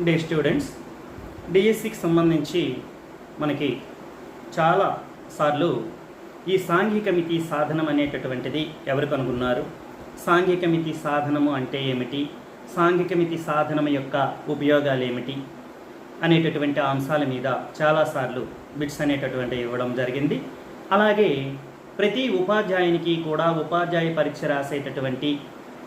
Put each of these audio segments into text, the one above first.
Day students డిఎస్సికి సంబంధించి మనకి చాలా సార్లు ఈ సాంఘికమితి సాధనం అనేటటువంటిది ఎవరు కనుగొన్నారు? సాంఘికమితి సాధనము అంటే ఏమిటి? సాంఘికమితి సాధనం యొక్క ఉపయోగాలు ఏమిటి? అనేటటువంటి అంశాల మీద చాలాసార్లు బిట్స్ అనేటటువంటి ఇవ్వడం జరిగింది. అలాగే ప్రతి ఉపాధ్యాయునికి కూడా ఉపాధ్యాయ పరీక్ష రాసేటటువంటి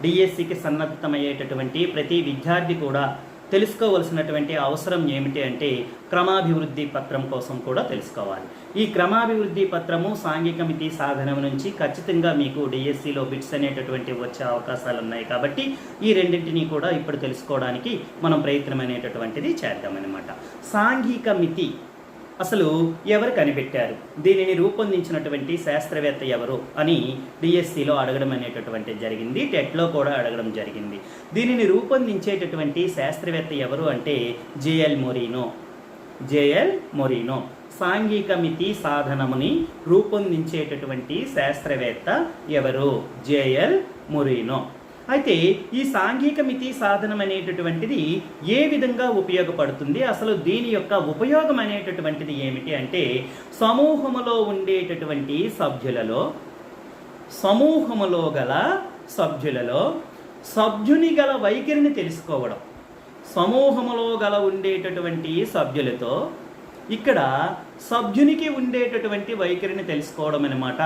డిఎస్సికి సన్నద్ధమయ్యేటటువంటి ప్రతి విద్యార్థి కూడా తెలుసుకోవలసినటువంటి అవసరం ఏమిటి అంటే క్రమాభివృద్ధి పత్రం కోసం కూడా తెలుసుకోవాలి. ఈ క్రమాభివృద్ధి పత్రము సాంఘికమితి సాధనం నుంచి ఖచ్చితంగా మీకు డిఎస్సిలో బిట్స్ అనేటటువంటి వచ్చే అవకాశాలు ఉన్నాయి కాబట్టి ఈ రెండింటినీ కూడా ఇప్పుడు తెలుసుకోవడానికి మనం ప్రయత్నం అనేటటువంటిది చేద్దామన్నమాట. సాంఘిక మితి అసలు ఎవరు కనిపెట్టారు? దీనిని రూపొందించినటువంటి శాస్త్రవేత్త ఎవరు అని డిఎస్సిలో అడగడం అనేటటువంటి జరిగింది టెట్లో కూడా అడగడం జరిగింది. దీనిని రూపొందించేటటువంటి శాస్త్రవేత్త ఎవరు అంటే జేఎల్ మొరీనో. జేఎల్ మొరీనో. సాంఘిక మితి సాధనముని రూపొందించేటటువంటి శాస్త్రవేత్త ఎవరు? J L Moreno. అయితే ఈ సాంఘిక మితి సాధనం అనేటటువంటిది ఏ విధంగా ఉపయోగపడుతుంది? అసలు దీని యొక్క ఉపయోగం అనేటటువంటిది ఏమిటి అంటే సమూహములో ఉండేటటువంటి సభ్యులలో సమూహములో గల సభ్యులలో సభ్యుని గల వైఖరిని తెలుసుకోవడం సమూహములో గల ఉండేటటువంటి సభ్యులతో ఇక్కడ సభ్యునికి ఉండేటటువంటి వైఖరిని తెలుసుకోవడం అనమాట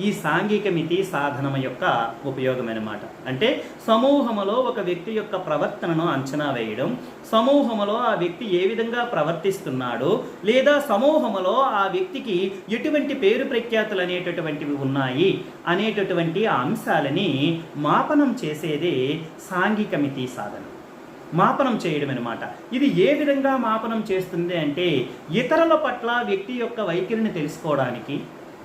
ఈ సాంఘిక మితి సాధనం యొక్క ఉపయోగం అనమాట అంటే సమూహములో ఒక వ్యక్తి యొక్క ప్రవర్తనను అంచనా వేయడం సమూహములో ఆ వ్యక్తి ఏ విధంగా ప్రవర్తిస్తున్నాడో లేదా సమూహములో ఆ వ్యక్తికి ఎటువంటి పేరు ప్రఖ్యాతులు అనేటటువంటివి ఉన్నాయి అనేటటువంటి అంశాలని మాపనం చేసేదే సాంఘిక మితి సాధనం. మాపనం చేయడం అనమాట ఇది ఏ విధంగా మాపనం చేస్తుంది అంటే ఇతరుల పట్ల వ్యక్తి యొక్క వైఖరిని తెలుసుకోవడానికి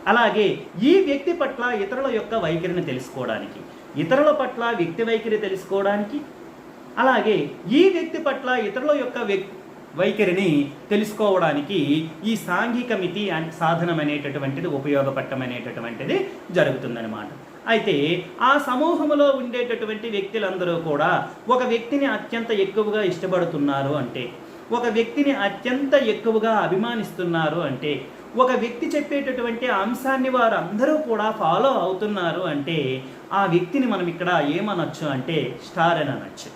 అలాగే ఈ వ్యక్తి పట్ల ఇతరుల యొక్క వైఖరిని తెలుసుకోవడానికి ఇతరుల పట్ల వ్యక్తి వైఖరి తెలుసుకోవడానికి అలాగే ఈ వ్యక్తి పట్ల ఇతరుల యొక్క వైఖరిని తెలుసుకోవడానికి ఈ సాంఘిక మితి సాధనం అనేటటువంటిది ఉపయోగపడటం అనేటటువంటిది జరుగుతుందన్నమాట అయితే ఆ సమూహంలో ఉండేటటువంటి వ్యక్తులందరూ కూడా ఒక వ్యక్తిని అత్యంత ఎక్కువగా ఇష్టపడుతున్నారు అంటే ఒక వ్యక్తిని అత్యంత ఎక్కువగా అభిమానిస్తున్నారు అంటే ఒక వ్యక్తి చెప్పేటటువంటి అంశాన్ని వారు అందరూ కూడా ఫాలో అవుతున్నారు అంటే ఆ వ్యక్తిని మనం ఇక్కడ ఏమనొచ్చు అంటే స్టార్ అని అనొచ్చు.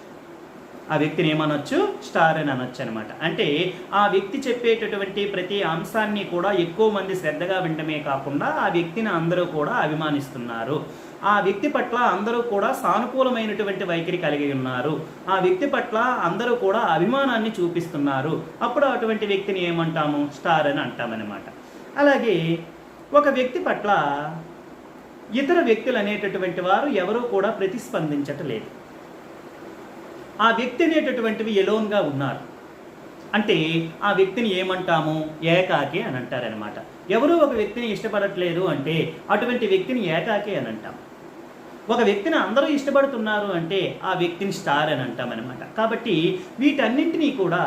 ఆ వ్యక్తిని ఏమనొచ్చు? స్టార్ అని అనొచ్చు అనమాట. అంటే ఆ వ్యక్తి చెప్పేటటువంటి ప్రతి అంశాన్ని కూడా ఎక్కువ మంది శ్రద్ధగా వినడమే కాకుండా ఆ వ్యక్తిని అందరూ కూడా అభిమానిస్తున్నారు. ఆ వ్యక్తి పట్ల అందరూ కూడా సానుకూలమైనటువంటి వైఖరి కలిగి ఉన్నారు. ఆ వ్యక్తి పట్ల అందరూ కూడా అభిమానాన్ని చూపిస్తున్నారు. అప్పుడు అటువంటి వ్యక్తిని ఏమంటాము? స్టార్ అని అంటామన్నమాట అలాగే ఒక వ్యక్తి పట్ల ఇతర వ్యక్తులు అనేటటువంటి వారు ఎవరూ కూడా ప్రతిస్పందించటలేదు. ఆ వ్యక్తి అనేటటువంటివి ఎలోన్గా ఉన్నారు. అంటే ఆ వ్యక్తిని ఏమంటాము? ఏకాకి అని అంటారనమాట ఎవరు ఒక వ్యక్తిని ఇష్టపడట్లేదు అంటే అటువంటి వ్యక్తిని ఏకాకి అని అంటాం. ఒక వ్యక్తిని అందరూ ఇష్టపడుతున్నారు అంటే ఆ వ్యక్తిని స్టార్ అని అంటామన్నమాట. కాబట్టి వీటన్నింటినీ కూడా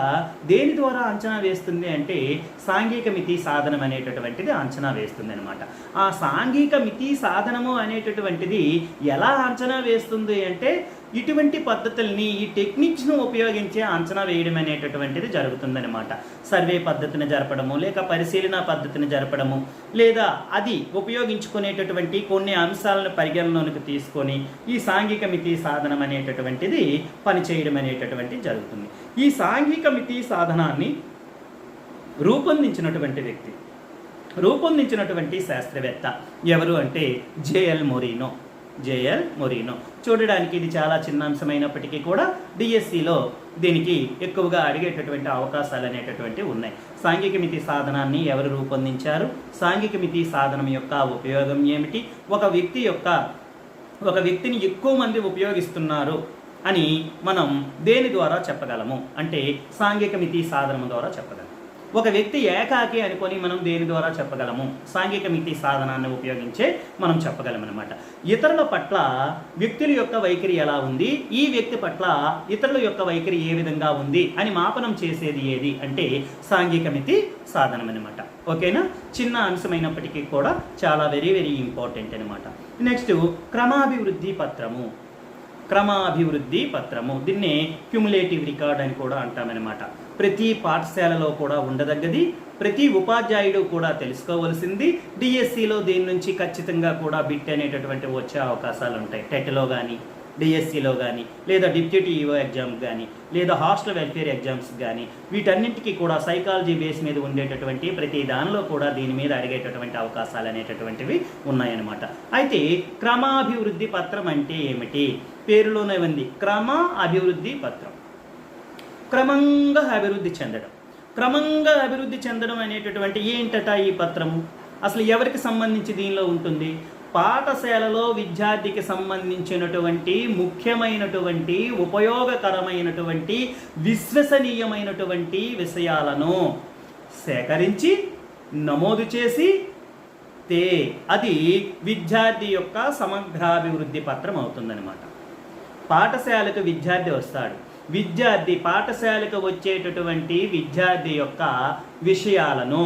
దేని ద్వారా అంచనా వేస్తుంది అంటే సాంఘిక మితి సాధనం అనేటటువంటిది అంచనా వేస్తుంది అనమాట ఆ సాంఘిక మితి సాధనము అనేటటువంటిది ఎలా అంచనా వేస్తుంది అంటే ఇటువంటి పద్ధతుల్ని ఈ టెక్నిక్స్ను ఉపయోగించి అంచనా వేయడం అనేటటువంటిది జరుగుతుందన్నమాట. సర్వే పద్ధతిని జరపడము లేక పరిశీలన పద్ధతిని జరపడము లేదా అది ఉపయోగించుకునేటటువంటి కొన్ని అంశాలను పరిగణలోనికి తీసుకొని ఈ సాంఘిక మితి సాధనం అనేటటువంటిది పనిచేయడం అనేటటువంటిది జరుగుతుంది. ఈ సాంఘిక మితి సాధనాన్ని రూపొందించినటువంటి వ్యక్తి రూపొందించినటువంటి శాస్త్రవేత్త ఎవరు అంటే జేఎల్ మొరీనో. జేఎల్ మొరీనో. చూడడానికి ఇది చాలా చిన్న అంశమైనప్పటికీ కూడా డిఎస్సిలో దీనికి ఎక్కువగా అడిగేటటువంటి అవకాశాలు అనేటటువంటివి ఉన్నాయి. సాంఘిక మితి సాధనాన్ని ఎవరు రూపొందించారు? సాంఘిక మితి సాధనం యొక్క ఉపయోగం ఏమిటి? ఒక వ్యక్తి యొక్క ఒక వ్యక్తిని ఎక్కువ మంది ఉపయోగిస్తున్నారు అని మనం దేని ద్వారా చెప్పగలము? అంటే సాంఘిక మితి సాధనం ద్వారా చెప్పగలం. ఒక వ్యక్తి ఏకాకి అనుకొని మనం దేని ద్వారా చెప్పగలము? సాంఘిక మితి సాధనాన్ని ఉపయోగించే మనం చెప్పగలమన్నమాట. ఇతరుల పట్ల వ్యక్తుల యొక్క వైఖరి ఎలా ఉంది? ఈ వ్యక్తి పట్ల ఇతరుల యొక్క వైఖరి ఏ విధంగా ఉంది? అని మాపనం చేసేది ఏది? అంటే సాంఘిక మితి సాధనం అనమాట ఓకేనా? చిన్న అంశమైనప్పటికీ కూడా చాలా వెరీ వెరీ ఇంపార్టెంట్ అనమాట నెక్స్ట్ క్రమాభివృద్ధి పత్రము. క్రమాభివృద్ధి పత్రము. దీన్నే క్యుములేటివ్ రికార్డ్ అని కూడా అంటామన్నమాట. ప్రతి పాఠశాలలో కూడా ఉండదగ్గది. ప్రతి ఉపాధ్యాయుడు కూడా తెలుసుకోవలసింది. డిఎస్సిలో దీని నుంచి ఖచ్చితంగా కూడా బిట్ అనేటటువంటి వచ్చే అవకాశాలు ఉంటాయి టెట్లో కానీ డిఎస్సిలో కానీ లేదా డిప్యూటీ ఈఓ ఎగ్జామ్ కానీ లేదా హాస్టల్ వెల్ఫేర్ ఎగ్జామ్స్ కానీ వీటన్నింటికి కూడా సైకాలజీ బేస్ మీద ఉండేటటువంటి ప్రతి దానిలో కూడా దీని మీద అడిగేటటువంటి అవకాశాలు అనేటటువంటివి ఉన్నాయన్నమాట. అయితే క్రమాభివృద్ధి పత్రం అంటే ఏమిటి? పేరులోనే ఉంది. క్రమ అభివృద్ధి పత్రం. క్రమంగా అభివృద్ధి చెందడం. క్రమంగా అభివృద్ధి చెందడం అనేటటువంటి ఏంటట ఈ పత్రము? అసలు ఎవరికి సంబంధించి దీనిలో ఉంటుంది? పాఠశాలలో విద్యార్థికి సంబంధించినటువంటి ముఖ్యమైనటువంటి ఉపయోగకరమైనటువంటి విశ్వసనీయమైనటువంటి విషయాలను సేకరించి నమోదు చేసి తే అది విద్యార్థి యొక్క సమగ్రాభివృద్ధి పత్రం అవుతుందనమాట పాఠశాలకు విద్యార్థి వస్తాడు. విద్యార్థి పాఠశాలకు వచ్చేటటువంటి విద్యార్థి యొక్క విషయాలను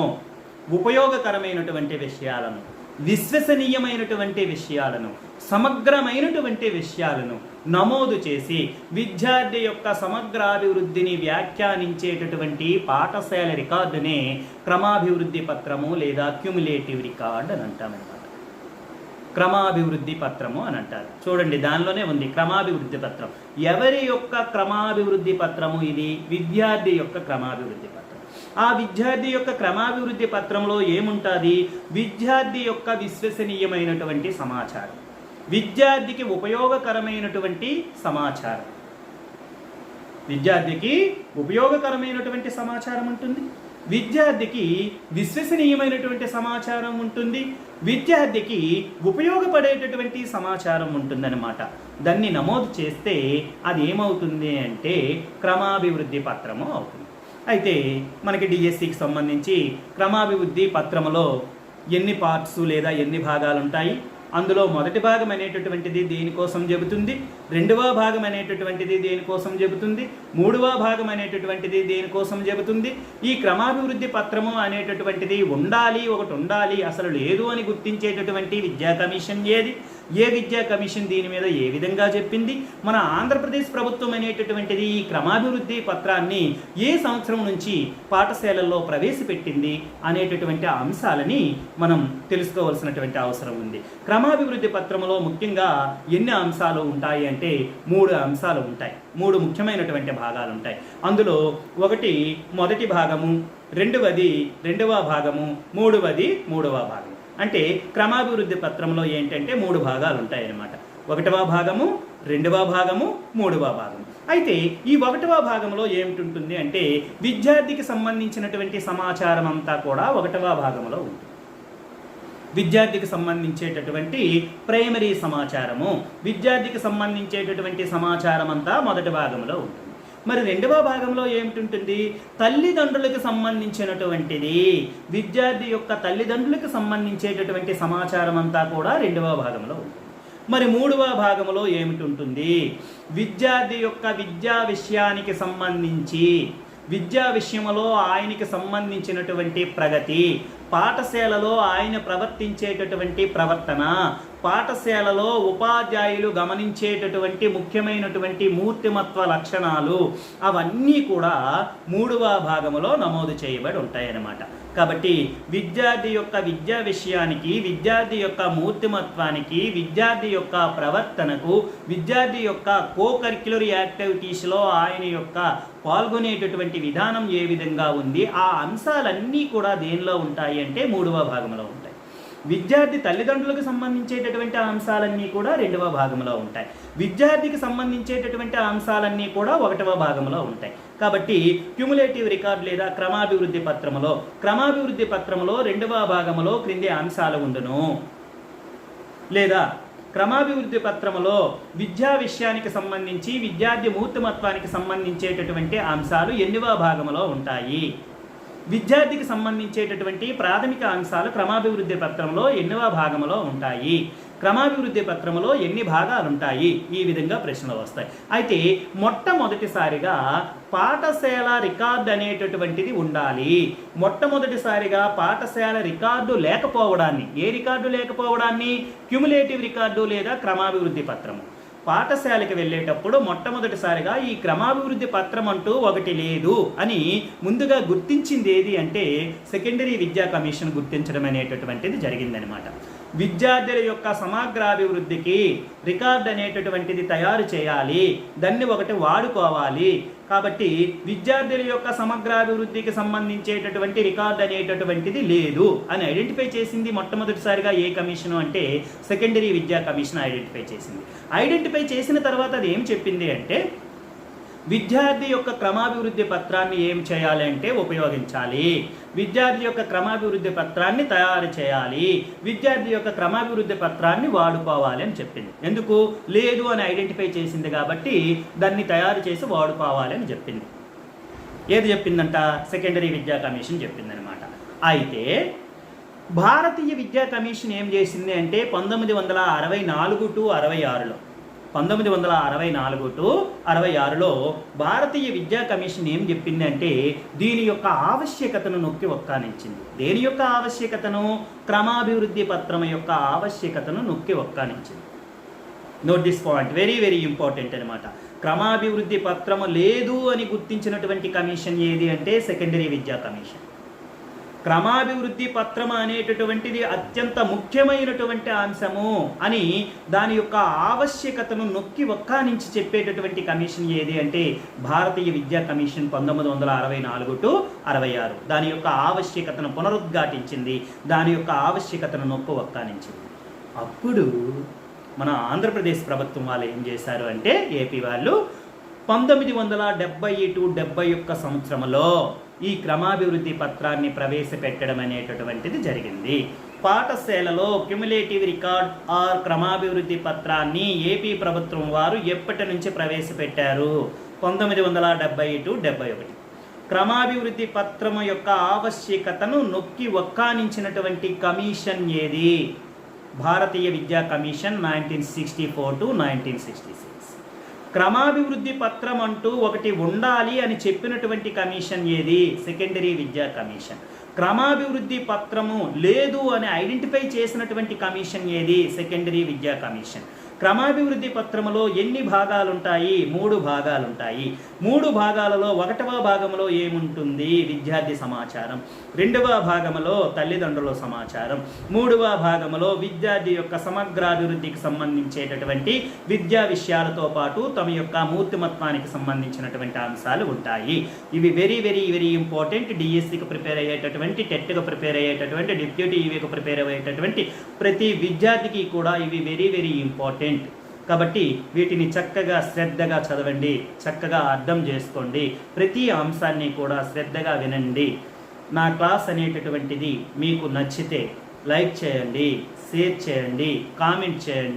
ఉపయోగకరమైనటువంటి విషయాలను విశ్వసనీయమైనటువంటి విషయాలను సమగ్రమైనటువంటి విషయాలను నమోదు చేసి విద్యార్థి యొక్క సమగ్రాభివృద్ధిని వ్యాఖ్యానించేటటువంటి పాఠశాల రికార్డునే క్రమాభివృద్ధి పత్రము లేదా క్యుములేటివ్ రికార్డ్ అని అంటామన్నమాట క్రమాభివృద్ధి పత్రము అని అంటారు. చూడండి దానిలోనే ఉంది క్రమాభివృద్ధి పత్రం. ఎవరి యొక్క క్రమాభివృద్ధి పత్రము ఇది? విద్యార్థి యొక్క క్రమాభివృద్ధి పత్రం. ఆ విద్యార్థి యొక్క క్రమాభివృద్ధి పత్రంలో ఏముంటుంది? విద్యార్థి యొక్క విశ్వసనీయమైనటువంటి సమాచారం. విద్యార్థికి ఉపయోగకరమైనటువంటి సమాచారం. విద్యార్థికి ఉపయోగకరమైనటువంటి సమాచారం ఉంటుంది. విద్యార్థికి విశ్వసనీయమైనటువంటి సమాచారం ఉంటుంది. విద్యార్థికి ఉపయోగపడేటటువంటి సమాచారం ఉంటుందన్నమాట. దాన్ని నమోదు చేస్తే అది ఏమవుతుంది అంటే క్రమాభివృద్ధి పత్రము అవుతుంది. అయితే మనకి డిఎస్సికి సంబంధించి క్రమాభివృద్ధి పత్రములో ఎన్ని పార్ట్స్ లేదా ఎన్ని భాగాలు ఉంటాయి అందులో మొదటి భాగం అనేటటువంటిది దేనికోసం చెబుతుంది? రెండవ భాగం అనేటటువంటిది దేనికోసం చెబుతుంది? మూడవ భాగం అనేటటువంటిది దేనికోసం చెబుతుంది? ఈ క్రమాభివృద్ధి పత్రము అనేటటువంటిది ఉండాలి ఒకటి ఉండాలి అసలు లేదు అని గుర్తించేటటువంటి విద్యా కమిషన్ ఏది? ఏ విద్యా కమిషన్ దీని మీద ఏ విధంగా చెప్పింది? మన ఆంధ్రప్రదేశ్ ప్రభుత్వం అనేటటువంటిది ఈ క్రమాభివృద్ధి పత్రాన్ని ఏ సంవత్సరం నుంచి పాఠశాలల్లో ప్రవేశపెట్టింది అనేటటువంటి అంశాలని మనం తెలుసుకోవాల్సినటువంటి అవసరం ఉంది. క్రమాభివృద్ధి పత్రంలో ముఖ్యంగా ఎన్ని అంశాలు ఉంటాయి అంటే మూడు అంశాలు ఉంటాయి. మూడు ముఖ్యమైనటువంటి భాగాలు ఉంటాయి. అందులో ఒకటి మొదటి భాగము రెండవది రెండవ భాగము మూడవది మూడవ భాగము. అంటే క్రమాభివృద్ధి పత్రంలో ఏంటంటే మూడు భాగాలు ఉంటాయన్నమాట. ఒకటవ భాగము రెండవ భాగము మూడవ భాగము. అయితే ఈ ఒకటవ భాగంలో ఏమిటి ఉంటుంది అంటే విద్యార్థికి సంబంధించినటువంటి సమాచారం అంతా కూడా ఒకటవ భాగంలో ఉంటుంది. విద్యార్థికి సంబంధించేటటువంటి ప్రైమరీ సమాచారము. విద్యార్థికి సంబంధించేటటువంటి సమాచారం అంతా మొదటి భాగంలో ఉంటుంది. మరి రెండవ భాగంలో ఏమిటి తల్లిదండ్రులకు సంబంధించినటువంటిది. విద్యార్థి యొక్క తల్లిదండ్రులకు సంబంధించేటటువంటి సమాచారం అంతా కూడా రెండవ భాగంలో ఉంటుంది. మరి మూడవ భాగంలో ఏమిటి ఉంటుంది విద్యార్థి యొక్క విద్యా విషయానికి సంబంధించి విద్యా విషయంలో ఆయనకి సంబంధించినటువంటి ప్రగతి పాఠశాలలో ఆయన ప్రవర్తించేటటువంటి ప్రవర్తన పాఠశాలలో ఉపాధ్యాయులు గమనించేటటువంటి ముఖ్యమైనటువంటి మూర్తిమత్వ లక్షణాలు అవన్నీ కూడా మూడవ భాగంలో నమోదు చేయబడి ఉంటాయన్నమాట. కాబట్టి విద్యార్థి యొక్క విద్యా విషయానికి విద్యార్థి యొక్క మూర్తిమత్వానికి విద్యార్థి యొక్క ప్రవర్తనకు విద్యార్థి యొక్క కో కరిక్యులర్ యాక్టివిటీస్లో ఆయన యొక్క పాల్గొనేటటువంటి విధానం ఏ విధంగా ఉంది ఆ అంశాలన్నీ కూడా దేనిలో ఉంటాయి అంటే మూడవ భాగంలో ఉంటాయి. విద్యార్థి తల్లిదండ్రులకు సంబంధించేటటువంటి అంశాలన్నీ కూడా రెండవ భాగంలో ఉంటాయి. విద్యార్థికి సంబంధించేటటువంటి అంశాలన్నీ కూడా ఒకటవ భాగంలో ఉంటాయి. కాబట్టి క్యుములేటివ్ రికార్డ్ లేదా క్రమాభివృద్ధి పత్రములో క్రమాభివృద్ధి పత్రములో రెండవ భాగంలో క్రింది అంశాలు ఉండును. లేదా క్రమాభివృద్ధి పత్రములో విద్యా విషయానికి సంబంధించి విద్యార్థి మూర్తిమత్వానికి సంబంధించేటటువంటి అంశాలు ఎన్నివ భాగంలో ఉంటాయి. విద్యార్థికి సంబంధించేటటువంటి ప్రాథమిక అంశాలు క్రమాభివృద్ధి పత్రంలో ఎన్నవ భాగంలో ఉంటాయి. క్రమాభివృద్ధి పత్రంలో ఎన్ని భాగాలు ఉంటాయి ఈ విధంగా ప్రశ్నలు వస్తాయి. అయితే మొట్టమొదటిసారిగా పాఠశాల రికార్డు అనేటటువంటిది ఉండాలి. మొట్టమొదటిసారిగా పాఠశాల రికార్డు లేకపోవడాన్ని ఏ రికార్డు లేకపోవడాన్ని? క్యుములేటివ్ రికార్డు లేదా క్రమాభివృద్ధి పత్రము. పాఠశాలకి వెళ్ళేటప్పుడు మొట్టమొదటిసారిగా ఈ క్రమాభివృద్ధి పత్రం అంటూ ఒకటి లేదు అని ముందుగా గుర్తించింది ఏది అంటే సెకండరీ విద్యా కమిషన్ గుర్తించడం అనేటటువంటిది జరిగిందనమాట. విద్యార్థుల యొక్క సమగ్రాభివృద్ధికి రికార్డ్ అనేటటువంటిది తయారు చేయాలి. దాన్ని ఒకటి వాడుకోవాలి. కాబట్టి విద్యార్థుల యొక్క సమగ్రాభివృద్ధికి సంబంధించేటటువంటి రికార్డ్ అనేటటువంటిది లేదు అని ఐడెంటిఫై చేసింది మొట్టమొదటిసారిగా ఏ కమిషన్ అంటే సెకండరీ విద్యా కమిషన్ ఐడెంటిఫై చేసింది. ఐడెంటిఫై చేసిన తర్వాత అది ఏం చెప్పింది అంటే విద్యార్థి యొక్క క్రమాభివృద్ధి పత్రాన్ని ఏం చేయాలి అంటే ఉపయోగించాలి. విద్యార్థి యొక్క క్రమాభివృద్ధి పత్రాన్ని తయారు చేయాలి. విద్యార్థి యొక్క క్రమాభివృద్ధి పత్రాన్ని వాడుకోవాలి అని చెప్పింది. ఎందుకు? లేదు అని ఐడెంటిఫై చేసింది కాబట్టి దాన్ని తయారు చేసి వాడుకోవాలి అని చెప్పింది. ఏది చెప్పిందంట? సెకండరీ విద్యా కమిషన్ చెప్పిందనమాట అయితే భారతీయ విద్యా కమిషన్ ఏం చేసింది అంటే పంతొమ్మిది వందల అరవై నాలుగు టు అరవై ఆరులో పంతొమ్మిది వందల అరవై నాలుగు టు అరవై ఆరులో భారతీయ విద్యా కమిషన్ ఏం చెప్పింది అంటే దీని యొక్క ఆవశ్యకతను నొక్కి ఒక్కానించింది. దేని యొక్క ఆవశ్యకతను? క్రమాభివృద్ధి పత్రం యొక్క ఆవశ్యకతను నొక్కి ఒక్కానించింది. Note this point very very important అనమాట క్రమాభివృద్ధి పత్రము లేదు అని గుర్తించినటువంటి కమిషన్ ఏది అంటే సెకండరీ విద్యా కమిషన్. క్రమాభివృద్ధి పత్రం అనేటటువంటిది అత్యంత ముఖ్యమైనటువంటి అంశము అని దాని యొక్క ఆవశ్యకతను నొక్కి ఒక్కానించి చెప్పేటటువంటి కమిషన్ ఏది అంటే భారతీయ విద్యా కమిషన్ పంతొమ్మిది వందల అరవై నాలుగు టు అరవై ఆరు. దాని యొక్క ఆవశ్యకతను పునరుద్ఘాటించింది. దాని యొక్క ఆవశ్యకతను నొక్కి ఒక్కానించింది. అప్పుడు మన ఆంధ్రప్రదేశ్ ప్రభుత్వం వాళ్ళు ఏం చేశారు అంటే ఏపీ వాళ్ళు పంతొమ్మిది వందల డెబ్బై టు డెబ్బై ఒక్క సంవత్సరంలో ఈ క్రమాభివృద్ధి పత్రాన్ని ప్రవేశపెట్టడం అనేటటువంటిది జరిగింది. పాఠశాలలో క్యుములేటివ్ రికార్డ్ ఆర్ క్రమాభివృద్ధి పత్రాన్ని ఏపీ ప్రభుత్వం వారు ఎప్పటి నుంచి ప్రవేశపెట్టారు? పంతొమ్మిది వందల డెబ్బై టు డెబ్బై ఒకటి. క్రమాభివృద్ధి పత్రము యొక్క ఆవశ్యకతను నొక్కి ఒక్కానించినటువంటి కమిషన్ ఏది? భారతీయ విద్యా commission nineteen sixty four to nineteen sixty six. క్రమాభివృద్ధి పత్రం అంటూ ఒకటి ఉండాలి అని చెప్పినటువంటి కమిషన్ ఏది? సెకండరీ విద్యా కమిషన్. క్రమాభివృద్ధి పత్రము లేదు అని ఐడెంటిఫై చేసినటువంటి కమిషన్ ఏది? సెకండరీ విద్యా కమిషన్. క్రమాభివృద్ధి పత్రములో ఎన్ని భాగాలుంటాయి? మూడు భాగాలుంటాయి. మూడు భాగాలలో ఒకటవ భాగంలో ఏముంటుంది? విద్యార్థి సమాచారం. రెండవ భాగంలో తల్లిదండ్రుల సమాచారం. మూడవ భాగంలో విద్యార్థి యొక్క సమగ్రాభివృద్ధికి సంబంధించేటటువంటి విద్యా విషయాలతో పాటు తమ యొక్క మూర్తిమత్వానికి సంబంధించినటువంటి అంశాలు ఉంటాయి. ఇవి వెరీ వెరీ వెరీ ఇంపార్టెంట్ డిఎస్సికి ప్రిపేర్ అయ్యేటటువంటి టెట్కి ప్రిపేర్ అయ్యేటటువంటి డిప్యూటీ ఈవీకి ప్రిపేర్ అయ్యేటటువంటి ప్రతి విద్యార్థికి కూడా ఇవి వెరీ వెరీ ఇంపార్టెంట్ కాబట్టి వీటిని చక్కగా శ్రద్ధగా చదవండి చక్కగా అర్థం చేసుకోండి. ప్రతి అంశాన్ని కూడా శ్రద్ధగా వినండి. నా క్లాస్ అనేటటువంటిది మీకు నచ్చితే లైక్ చేయండి షేర్ చేయండి కామెంట్ చేయండి.